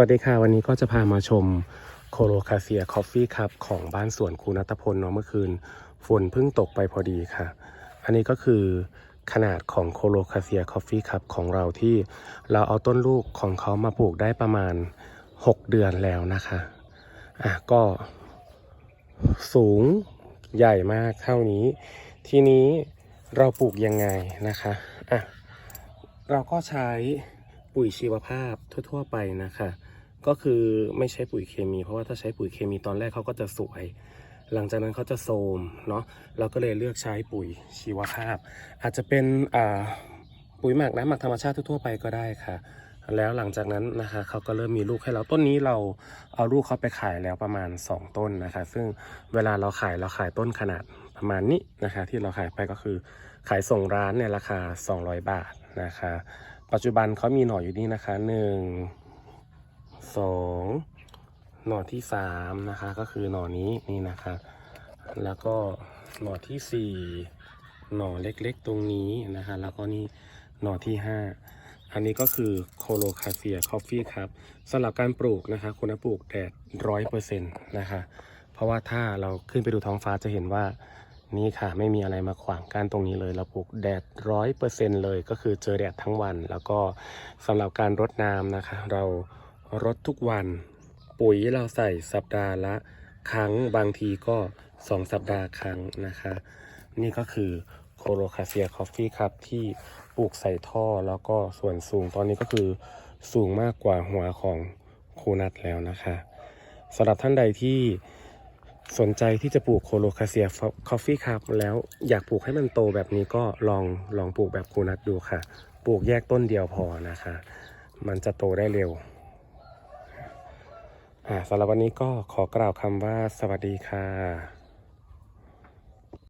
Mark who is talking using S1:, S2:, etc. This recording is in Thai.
S1: วัสดีค่ะ วันนี้ก็จะพามาชมโคโลคาเซียคอฟฟี่คัพของบ้านสวนครูนัตพลเนาะเมื่อคืน ฝนเพิ่งตกไปพอดีค่ะ อันนี้ก็คือขนาดของโคโลคาเซียคอฟฟี่คัพของเราที่เราเอาต้นลูกของเขามาปลูกได้ประมาณ 6 เดือนแล้วนะคะอะก็สูงใหญ่มากเท่านี้ ทีนี้เราปลูกยังไงนะคะอะเราก็ใช้ ปุ๋ยชีวภาพทั่ว ๆ ไปนะคะ ก็คือไม่ใช้ปุ๋ยเคมี เพราะว่าถ้าใช้ปุ๋ยเคมีตอนแรกเขาก็จะสวย หลังจากนั้นเขาจะโทมเนาะเราก็เลยเลือกใช้ปุ๋ยชีวภาพ อาจจะเป็นปุ๋ยหมักน้ำหมักธรรมชาติทั่ว ๆ ไปก็ได้ค่ะ แล้วหลังจากนั้นนะคะเขาก็เริ่มมีลูกให้เราต้นนี้เราเอาลูกเขาไปขายแล้วประมาณ 2 ต้นนะคะ ซึ่งเวลาเราขายเราขายต้นขนาดประมาณนี้นะคะ ที่เราขายไปก็คือขายส่งร้านเนี่ยราคา 200 บาทนะคะ ปัจจุบันเขามีหน่ออยู่นี่นะคะ1 2หน่อที่3นะคะ ก็คือหน่อนี้นี่นะคะ แล้วก็หน่อที่สี่หน่อเล็กๆตรงนี้นะคะ แล้วก็นี่หน่อที่5อันนี้ก็คือโคโลคาเซียคอฟฟี่ครับสำหรับการปลูกนะคะคุณปลูกแดดร้อยเปอร์เซ็นต์นะคะ เพราะว่าถ้าเราขึ้นไปดูท้องฟ้าจะเห็นว่า นี่ค่ะ ไม่มีอะไรมาขวางกั้นตรงนี้เลยเราปลูกแดดร้อยเปอร์เซ็นต์เลยก็คือเจอแดดทั้งวัน แล้วก็สำหรับการรดน้ำนะคะ เรารดทุกวัน ปุ๋ยเราใส่สัปดาห์ละ ครั้งบางทีก็2สัปดาห์ครั้งนะคะ นี่ก็คือโคโลคาเซียคอฟฟี่ครับที่ปลูกใส่ท่อแล้วก็ส่วนสูงตอนนี้ก็คือสูงมากกว่าหัวของคูนัทแล้วนะคะสำหรับท่านใดที่ สนใจที่จะปลูกโคโลคาเซียคอฟฟี่ครับแล้วอยากปลูกให้มันโตแบบนี้ก็ลองลองปลูกแบบคูนัทดูค่ะ ปลูกแยกต้นเดียวพอนะคะ มันจะโตได้เร็วสำหรับวันนี้ก็ขอกล่าวคำว่าสวัสดีค่ะ